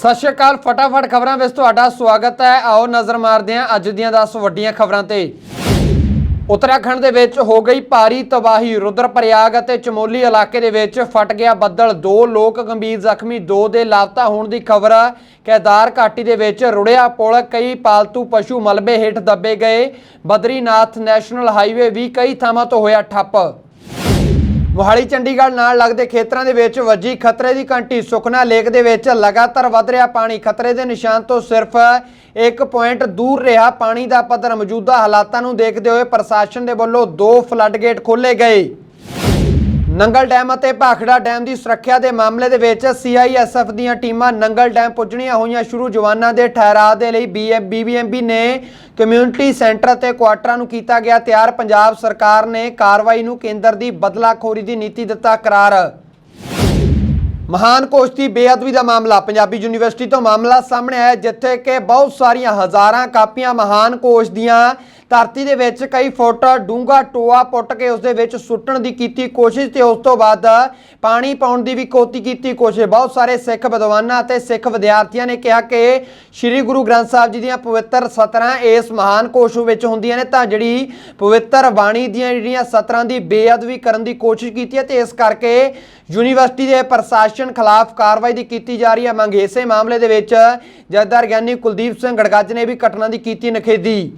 ਸਤਿ ਸ਼੍ਰੀ ਅਕਾਲ, ਫਟਾਫਟ ਖਬਰਾਂ ਵਿੱਚ ਤੁਹਾਡਾ ਸਵਾਗਤ ਹੈ। ਆਓ ਨਜ਼ਰ ਮਾਰਦੇ ਹਾਂ ਅੱਜ ਦੀਆਂ 10 ਵੱਡੀਆਂ ਖਬਰਾਂ ਤੇ। ਉੱਤਰਾਖੰਡ ਦੇ ਵਿੱਚ ਹੋ ਗਈ ਭਾਰੀ ਤਬਾਹੀ। ਰੁਦਰਪ੍ਰਯਾਗ ਅਤੇ ਚਮੋਲੀ ਇਲਾਕੇ ਦੇ ਵਿੱਚ ਫਟ ਗਿਆ ਬੱਦਲ। ਦੋ ਲੋਕ ਗੰਭੀਰ ਜ਼ਖਮੀ, ਦੋ ਦੇ ਲਾਪਤਾ ਹੋਣ ਦੀ ਖਬਰ ਕੈਦਾਰ ਘਾਟੀ ਦੇ ਵਿੱਚ ਰੁੜਿਆ ਪੁਲ। ਕਈ ਪਾਲਤੂ ਪਸ਼ੂ ਮਲਬੇ ਹੇਠ ਦੱਬੇ ਗਏ। ਬਦਰੀਨਾਥ ਨੈਸ਼ਨਲ ਹਾਈਵੇ ਵੀ ਕਈ ਥਾਵਾਂ ਤੋਂ ਹੋਇਆ ਠੱਪ। ਮੋਹਾਲੀ, ਚੰਡੀਗੜ੍ਹ ਨਾਲ ਲੱਗਦੇ ਖੇਤਰਾਂ ਦੇ ਵਿੱਚ ਵੱਜੀ ਖਤਰੇ ਦੀ ਘੰਟੀ। ਸੁਖਨਾ ਲੇਕ ਦੇ ਵਿੱਚ ਲਗਾਤਾਰ ਵਧ ਰਿਹਾ ਪਾਣੀ। ਖਤਰੇ ਦੇ ਨਿਸ਼ਾਨ ਤੋਂ ਸਿਰਫ 1 ਪੁਆਇੰਟ ਦੂਰ ਰਿਹਾ ਪਾਣੀ ਦਾ ਪੱਧਰ। ਮੌਜੂਦਾ ਹਾਲਾਤਾਂ ਨੂੰ ਦੇਖਦੇ ਹੋਏ ਪ੍ਰਸ਼ਾਸਨ ਦੇ ਵੱਲੋਂ ਦੋ ਫਲੱਡ ਗੇਟ ਖੋਲੇ ਗਏ। ਨੰਗਲ ਡੈਮ ਅਤੇ ਭਾਖੜਾ ਡੈਮ ਦੀ ਸੁਰੱਖਿਆ ਦੇ ਮਾਮਲੇ ਦੇ ਵਿੱਚ ਸੀਆਈਐਸਐਫ ਦੀਆਂ ਟੀਮਾਂ ਨੰਗਲ ਡੈਮ ਪੁੱਜਣੀਆਂ ਹੋਈਆਂ ਸ਼ੁਰੂ ਜਵਾਨਾਂ ਦੇ ਠਹਿਰਾਅ ਦੇ ਲਈ ਬੀਬੀਐਮਬੀ ਨੇ ਕਮਿਊਨਿਟੀ ਸੈਂਟਰ ਅਤੇ ਕੁਆਟਰਾਂ ਨੂੰ ਕੀਤਾ ਗਿਆ ਤਿਆਰ। ਪੰਜਾਬ ਸਰਕਾਰ ਨੇ ਕਾਰਵਾਈ ਨੂੰ ਕੇਂਦਰ ਦੀ ਬਦਲਾਖੋਰੀ ਦੀ ਨੀਤੀ ਦਿੱਤਾ ਕਰਾਰ। ਮਹਾਨ ਕੋਸ਼ ਦੀ ਬੇਅਦਬੀ ਦਾ ਮਾਮਲਾ, ਪੰਜਾਬੀ ਯੂਨੀਵਰਸਿਟੀ ਤੋਂ ਮਾਮਲਾ ਸਾਹਮਣੇ ਆਇਆ ਜਿੱਥੇ ਕਿ ਬਹੁਤ ਸਾਰੀਆਂ ਹਜ਼ਾਰਾਂ ਕਾਪੀਆਂ ਮਹਾਨ ਕੋਸ਼ ਦੀਆਂ ਧਰਤੀ ਦੇ ਵਿੱਚ ਕਈ ਫੁੱਟ ਡੂੰਘਾ ਟੋਆ ਪੁੱਟ ਕੇ ਉਸ ਦੇ ਵਿੱਚ ਸੁੱਟਣ ਦੀ ਕੀਤੀ ਕੋਸ਼ਿਸ਼ ਤੇ ਉਸ ਤੋਂ ਬਾਅਦ ਪਾਣੀ ਪਾਉਣ ਦੀ ਵੀ ਕੋਤੀ ਕੀਤੀ ਕੋਸ਼ਿਸ਼। ਬਹੁਤ ਸਾਰੇ ਸਿੱਖ ਵਿਦਵਾਨਾਂ ਅਤੇ ਸਿੱਖ ਵਿਦਿਆਰਥੀਆਂ ਨੇ ਕਿਹਾ ਕਿ ਸ੍ਰੀ ਗੁਰੂ ਗ੍ਰੰਥ ਸਾਹਿਬ ਜੀ ਦੀਆਂ ਪਵਿੱਤਰ ਸਤਰਾਂ ਇਸ ਮਹਾਨ ਕੋਸ਼ ਵਿੱਚ ਹੁੰਦੀਆਂ ਨੇ ਤਾਂ ਜਿਹੜੀ ਪਵਿੱਤਰ ਬਾਣੀ ਦੀਆਂ ਜਿਹੜੀਆਂ ਸਤਰਾਂ ਦੀ ਬੇਅਦਬੀ ਕਰਨ ਦੀ ਕੋਸ਼ਿਸ਼ ਕੀਤੀ ਹੈ ਤੇ ਇਸ ਕਰਕੇ ਯੂਨੀਵਰਸਿਟੀ ਦੇ ਪ੍ਰਸ਼ਾਸਨ ਖਿਲਾਫ ਕਾਰਵਾਈ ਦੀ ਕੀਤੀ ਜਾ ਰਹੀ ਹੈ। ਮੰਗ ਇਸੇ ਮਾਮਲੇ ਦੇ ਵਿੱਚ ਜਥੇਦਾਰ ਗਿਆਨੀ ਕੁਲਦੀਪ ਸਿੰਘ ਗੜਗੱਜ ਨੇ ਵੀ ਘਟਨਾ ਦੀ ਕੀਤੀ ਨਖੇਦੀ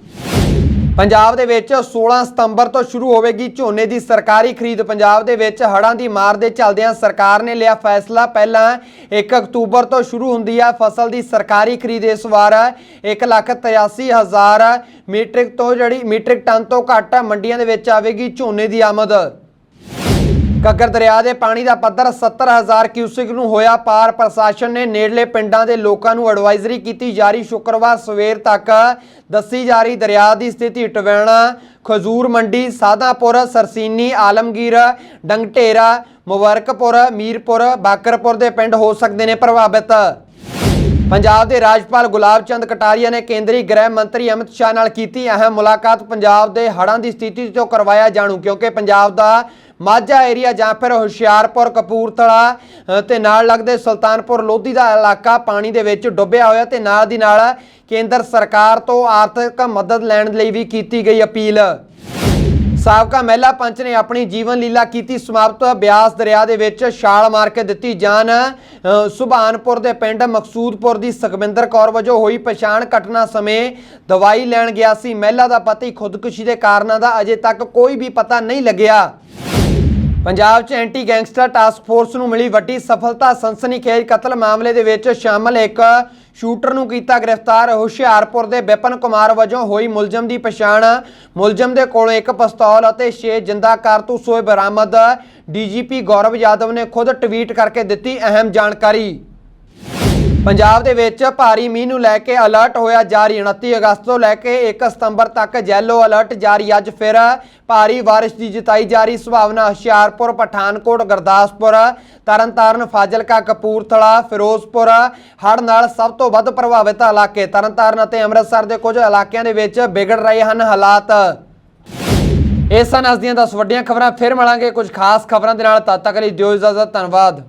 ਪੰਜਾਬ ਦੇ ਵਿੱਚ 16 ਸਤੰਬਰ ਤੋਂ ਸ਼ੁਰੂ ਹੋਵੇਗੀ ਝੋਨੇ ਦੀ ਸਰਕਾਰੀ ਖਰੀਦ। ਪੰਜਾਬ ਦੇ ਵਿੱਚ ਹੜ੍ਹਾਂ ਦੀ ਮਾਰ ਦੇ ਚੱਲਦਿਆਂ ਸਰਕਾਰ ਨੇ ਲਿਆ ਫੈਸਲਾ। ਪਹਿਲਾਂ 1 ਅਕਤੂਬਰ ਤੋਂ ਸ਼ੁਰੂ ਹੁੰਦੀ ਹੈ ਫਸਲ ਦੀ ਸਰਕਾਰੀ ਖਰੀਦ। ਇਸ ਵਾਰ 183000 ਮੀਟ੍ਰਿਕ ਤੋਂ ਜਿਹੜੀ ਮੀਟ੍ਰਿਕ ਟਨ ਤੋਂ ਘੱਟ ਮੰਡੀਆਂ ਦੇ ਵਿੱਚ ਆਵੇਗੀ ਝੋਨੇ ਦੀ ਆਮਦ। ਘੱਗਰ ਦਰਿਆ ਦੇ ਪਾਣੀ ਦਾ ਪੱਧਰ 70000 ਕਿਊਸਿਕ ਨੂੰ ਹੋਇਆ ਪਾਰ। ਪ੍ਰਸ਼ਾਸਨ ਨੇ ਨੇੜਲੇ ਪਿੰਡਾਂ ਦੇ ਲੋਕਾਂ ਨੂੰ ਐਡਵਾਈਜ਼ਰੀ ਕੀਤੀ। ਜਾਰੀ ਸ਼ੁੱਕਰਵਾਰ ਸਵੇਰ ਤੱਕ ਦੱਸੀ ਜਾ ਰਹੀ ਦਰਿਆ ਦੀ ਸਥਿਤੀ ਟਵੈਣਾ ਖਜੂਰ ਮੰਡੀ ਸਾਦਾਪੁਰ ਸਰਸੀਨੀ, ਆਲਮਗੀਰ, ਡੰਗਟੇਰਾ, ਮੁਬਾਰਕਪੁਰ, ਮੀਰਪੁਰ, ਬਾਕਰਪੁਰ ਦੇ ਪਿੰਡ ਹੋ ਸਕਦੇ ਨੇ ਪ੍ਰਭਾਵਿਤ। ਪੰਜਾਬ ਦੇ ਰਾਜਪਾਲ ਗੁਲਾਬ ਚੰਦ ਕਟਾਰੀਆ ਨੇ ਕੇਂਦਰੀ ਗ੍ਰਹਿ ਮੰਤਰੀ ਅਮਿਤ ਸ਼ਾਹ ਨਾਲ ਕੀਤੀ ਅਹਿਮ ਮੁਲਾਕਾਤ। ਪੰਜਾਬ ਦੇ ਹੜ੍ਹਾਂ ਦੀ ਸਥਿਤੀ ਤੋਂ ਕਰਵਾਇਆ ਜਾਣੂ, ਕਿਉਂਕਿ ਪੰਜਾਬ ਦਾ ਮਾਝਾ ਏਰੀਆ ਜਾਂ ਫਿਰ ਹੁਸ਼ਿਆਰਪੁਰ ਕਪੂਰਥਲਾ ਅ, ਤੇ ਨਾਲ ਲੱਗਦੇ ਸੁਲਤਾਨਪੁਰ ਲੋਧੀ ਦਾ ਇਲਾਕਾ ਪਾਣੀ ਦੇ ਵਿੱਚ ਡੁੱਬਿਆ ਹੋਇਆ ਤੇ ਨਾਲ ਦੀ ਨਾਲ ਕੇਂਦਰ ਸਰਕਾਰ ਤੋਂ ਆਰਥਿਕ ਮਦਦ ਲੈਣ ਲਈ ਵੀ ਕੀਤੀ ਗਈ ਅਪੀਲ। ਸਾਬਕਾ ਮਹਿਲਾ ਪੰਚ ਨੇ ਆਪਣੀ ਜੀਵਨ ਲੀਲਾ ਕੀਤੀ ਸਮਾਪਤ ਬਿਆਸ ਦਰਿਆ ਦੇ ਵਿੱਚ ਛਾਲ ਮਾਰ ਕੇ ਦਿੱਤੀ ਜਾਨ। ਸੁਭਾਨਪੁਰ ਦੇ ਪਿੰਡ ਮਕਸੂਦਪੁਰ ਦੀ ਸੁਖਵਿੰਦਰ ਕੌਰ ਵਜੋਂ ਹੋਈ ਪਛਾਣ ਘਟਨਾ ਸਮੇਂ ਦਵਾਈ ਲੈਣ ਗਿਆ ਸੀ। ਮਹਿਲਾ ਦਾ ਪਤੀ ਖੁਦਕੁਸ਼ੀ ਦੇ ਕਾਰਨਾਂ ਦਾ ਅਜੇ ਤੱਕ ਕੋਈ ਵੀ ਪਤਾ ਨਹੀਂ ਲੱਗਿਆ। ਪੰਜਾਬ 'ਚ ਐਂਟੀ ਗੈਂਗਸਟਰ ਟਾਸਕ ਫੋਰਸ ਨੂੰ ਮਿਲੀ ਵੱਡੀ ਸਫਲਤਾ। ਸਨਸਨੀਖੇਜ ਕਤਲ ਮਾਮਲੇ ਦੇ ਵਿੱਚ ਸ਼ਾਮਲ ਇੱਕ ਸ਼ੂਟਰ ਨੂੰ ਕੀਤਾ ਗ੍ਰਿਫਤਾਰ। ਹੁਸ਼ਿਆਰਪੁਰ ਦੇ ਵਿਪਨ ਕੁਮਾਰ ਵਜੋਂ ਹੋਈ ਮੁਲਜ਼ਮ ਦੀ ਪਛਾਣ। ਮੁਲਜ਼ਮ ਦੇ ਕੋਲੋਂ ਇੱਕ ਪਿਸਤੌਲ ਅਤੇ 6 ਜਿੰਦਾ ਕਾਰਤੂਸ ਹੋਏ ਬਰਾਮਦ। ਡੀਜੀਪੀ ਗੌਰਵ ਯਾਦਵ ਨੇ ਖੁਦ ਟਵੀਟ ਕਰਕੇ ਦਿੱਤੀ ਅਹਿਮ ਜਾਣਕਾਰੀ। ਪੰਜਾਬ ਦੇ ਵਿੱਚ ਭਾਰੀ ਮੀਂਹ ਨੂੰ ਲੈ ਕੇ ਅਲਰਟ ਹੋਇਆ ਜਾਰੀ 29 ਅਗਸਤ ਤੋਂ ਲੈ ਕੇ 1 ਸਤੰਬਰ ਤੱਕ ਯੈਲੋ ਅਲਰਟ ਜਾਰੀ। ਅੱਜ ਫਿਰ ਭਾਰੀ ਬਾਰਿਸ਼ ਦੀ ਜਤਾਈ ਜਾ ਰਹੀ। ਸੰਭਾਵਨਾ ਹੁਸ਼ਿਆਰਪੁਰ, ਪਠਾਨਕੋਟ, ਗੁਰਦਾਸਪੁਰ, ਤਰਨਤਾਰਨ, ਫਾਜ਼ਿਲਕਾ, ਕਪੂਰਥਲਾ, ਫਿਰੋਜ਼ਪੁਰ ਹੜ੍ਹ ਨਾਲ ਸਭ ਤੋਂ ਵੱਧ ਪ੍ਰਭਾਵਿਤ ਇਲਾਕੇ ਤਰਨਤਾਰਨ ਅਤੇ ਅੰਮ੍ਰਿਤਸਰ ਦੇ ਕੁਝ ਇਲਾਕਿਆਂ ਦੇ ਵਿੱਚ ਵਿਗੜ ਰਹੇ ਹਨ ਹਾਲਾਤ। ਇਸ ਸਨ ਅੱਜ ਦੀਆਂ 10 ਵੱਡੀਆਂ ਖਬਰਾਂ। ਫਿਰ ਮਿਲਾਂਗੇ ਕੁਝ ਖਾਸ ਖਬਰਾਂ ਦੇ ਨਾਲ। ਤਦ ਤੱਕ ਲਈ ਦਿਓ ਇਜਾਜ਼ਤ। ਧੰਨਵਾਦ।